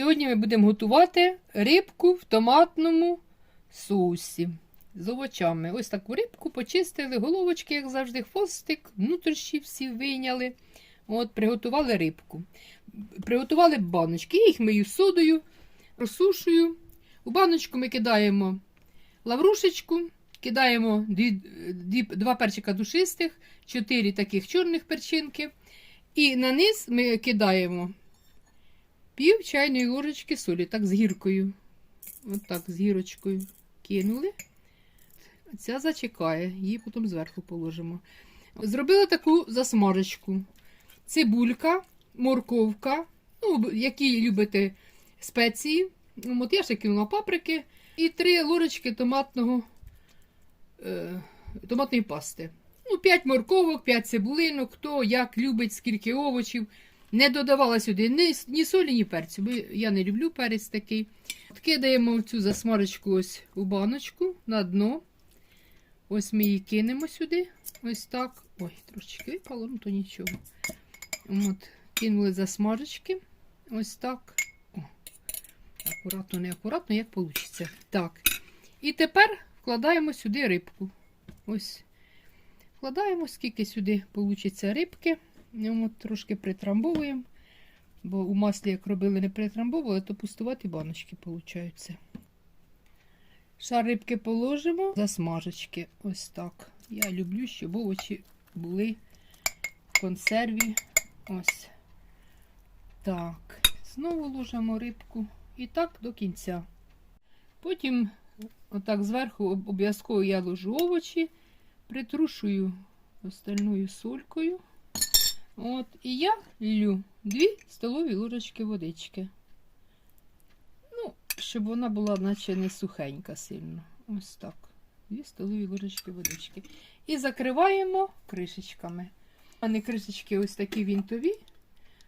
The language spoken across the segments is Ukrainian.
Сьогодні ми будемо готувати рибку в томатному соусі з овочами. Ось таку рибку почистили, головочки, як завжди, хвостик, внутрішні всі вийняли. От, приготували рибку. Приготували баночки. Я їх мию содою, розсушую. У баночку ми кидаємо лаврушечку, кидаємо дві, дві, два перчика душистих, чотири таких чорних перчинки. І на низ ми кидаємо пів чайної ложечки солі, так з гіркою. От так, з гірочкою кинули. Ця зачекає, її потім зверху положимо. Зробили таку засмажечку. Цибулька, морковка, ну, які любите спеції. Ну, От я ще кинула паприки і три ложечки томатного, е, томатної пасти. Ну, 5 морковок, 5 цибулинок, хто як любить, скільки овочів. Не додавала сюди ні, ні солі, ні перцю, бо я не люблю перець такий. Кидаємо цю засмажечку ось у баночку на дно. Ось ми її кинемо сюди. Ось так. Ой, трошечки випало, ну то нічого. От, кинули засмажечки. Ось так. О, акуратно, не акуратно, як вийде. Так. І тепер вкладаємо сюди рибку. Ось. Вкладаємо, скільки сюди вийде рибки. Ну, трошки притрамбовуємо. Бо у маслі, як робили, не притрамбовували, то пустуваті баночки получаються. Шар рибки положимо, засмажечки. Ось так. Я люблю, щоб овочі були в консерві. Ось. Так. Знову ложимо рибку. І так до кінця. Потім, отак зверху, обов'язково я ложу овочі, притрушую остальною солькою. От, і я лью 2 столові ложечки водички. Ну, щоб вона була, наче не сухенька сильно. Ось так. 2 столові ложечки водички. І закриваємо кришечками. А не кришечки ось такі вінтові.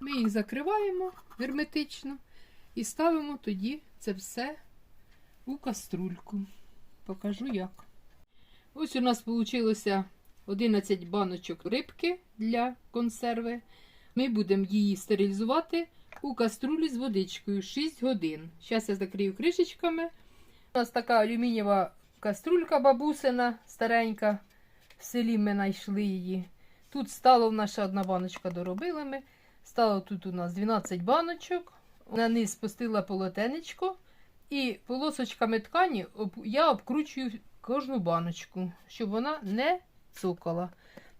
Ми їх закриваємо герметично і ставимо тоді це все у каструльку. Покажу як. Ось у нас вийшло 11 баночок рибки для консерви. Ми будемо її стерилізувати у каструлі з водичкою 6 годин. Зараз я закрию кришечками. У нас така алюмінієва каструлька бабусина старенька. В селі ми знайшли її. Тут стало в нас ще одна баночка доробили ми. Стало тут у нас 12 баночок. На низ спустила полотенечко. І полосочками ткані я обкручую кожну баночку, щоб вона не цукала.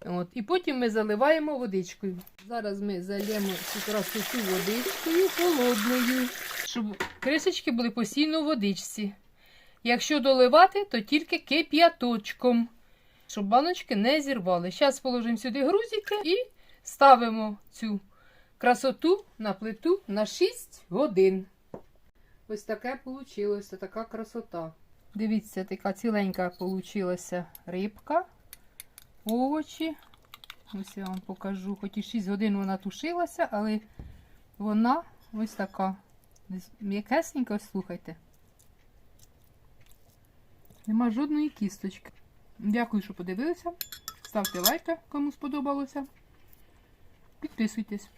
От. І потім ми заливаємо водичкою. Зараз ми зальємо цю водичкою холодною, щоб кришечки були постійно у водичці. Якщо доливати, то тільки кип'яточком, щоб баночки не зірвали. Зараз положимо сюди грузики і ставимо цю красоту на плиту на 6 годин. Ось таке вийшло, така красота. Дивіться, така ціленька вийшла рибка, овочі. Ось я вам покажу. Хоч і 6 годин вона тушилася, але вона ось така. М'якесенька, слухайте. Нема жодної кісточки. Дякую, що подивилися. Ставте лайки, кому сподобалося. Підписуйтесь.